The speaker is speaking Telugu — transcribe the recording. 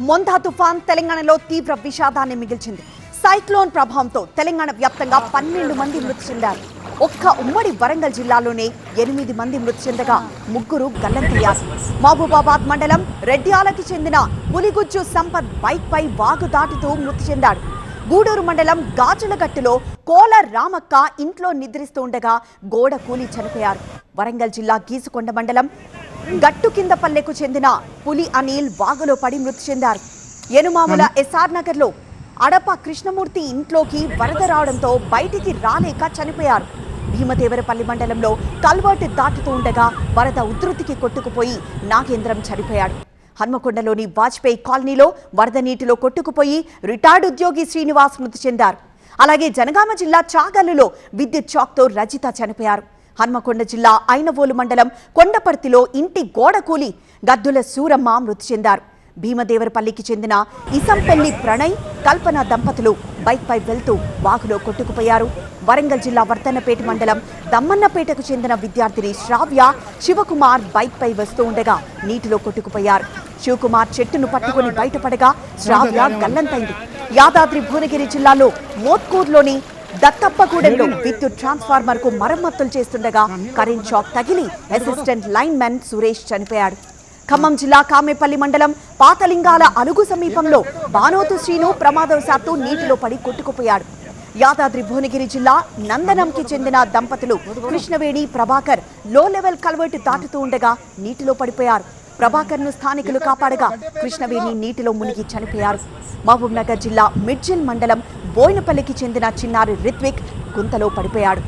మొందా తుఫాన్ తెలంగాణలో తీవ్ర విషాదాన్ని మిగిల్చింది. సైక్లోన్ ప్రభావంతో తెలంగాణ వ్యాప్తంగా పన్నెండు మంది మృతి చెందారు. ఒక్క ఉమ్మడి వరంగల్ జిల్లాలోనే ఎనిమిది మంది మృతి చెందగా ముగ్గురు గల్లంతయ్యారు. మహబూబాబాద్ మండలం రెడ్డియాలకి చెందిన పులిగుజ్జు సంపత్ బైక్ పై వాగు దాటుతూ మృతి చెందాడు. గూడూరు మండలం గాజులగట్టులో కోల రామక్క ఇంట్లో నిద్రిస్తూ ఉండగా గోడ కూలి చనిపోయారు. వరంగల్ జిల్లా గీసుకొండ మండలం గట్టు కింద పల్లెకు చెందిన పులి అనిల్ వాగులో పడి మృతి చెందారు. ఎనుమాముల ఎస్ఆర్ నగర్లో అడప కృష్ణమూర్తి ఇంట్లోకి వరద రావడంతో బయటికి రాలేక చనిపోయారు. భీమదేవరపల్లి మండలంలో కల్వర్టు దాటుతూ ఉండగా వరద ఉధృతికి కొట్టుకుపోయి నాగేంద్రం చనిపోయాడు. హన్మకొండలోని వాజ్పేయి కాలనీలో వరద నీటిలో కొట్టుకుపోయి రిటైర్డ్ ఉద్యోగి శ్రీనివాస్ మృతి చెందారు. అలాగే జనగామ జిల్లా చాగల్లులో విద్యుత్ షాక్తో రజిత చనిపోయారు. హన్మకొండ జిల్లా ఐనవోలు మండలం కొండపర్తిలో ఇంటి గోడ కూలి గద్దుల సూరమ్మ మృతి చెందారు. భీమదేవరపల్లికి చెందిన ఇసంపల్లి ప్రణయ్ కల్పన దంపతులు బైక్పై వెళ్తూ వాగులో కొట్టుకుపోయారు. వరంగల్ జిల్లా వర్ధన్నపేట మండలం దమ్మన్నపేటకు చెందిన విద్యార్థిని శ్రావ్య శివకుమార్ బైక్పై వస్తూ ఉండగా నీటిలో కొట్టుకుపోయారు. శివకుమార్ చెట్టును పట్టుకుని బయటపడగా శ్రావ్య గల్లంతైంది. యాదాద్రి భువనగిరి జిల్లాలో మోత్కూర్లోని దత్తప్పగూడెంలో విద్యుత్ ట్రాన్స్ఫార్మర్కు మరమ్మతులు చేస్తుండగా కరెంట్ షాక్ తగిలి అసిస్టెంట్ లైన్ మ్యాన్ సురేష్ చనిపోయాడు. ఖమ్మం జిల్లా కామేపల్లి మండలం పాతలింగాల అలుగు సమీపంలో బానోతు శ్రీను ప్రమాదవశాత్తు నీటిలో పడి కొట్టుకుపోయాడు. యాదాద్రి భువనగిరి జిల్లా నందనంకి చెందిన దంపతులు కృష్ణవేణి ప్రభాకర్లో లెవెల్ కల్వర్టు దాటుతూ ఉండగా నీటిలో పడిపోయారు. ప్రభాకర్ను స్థానికులు కాపాడగా కృష్ణవేణి నీటిలో మునిగి చనిపోయారు. మహబూబ్ నగర్ జిల్లా మిడ్జిల్ మండలం బోయినపల్లికి చెందిన చిన్నారి రిత్విక్ గుంతలో పడిపోయాడు.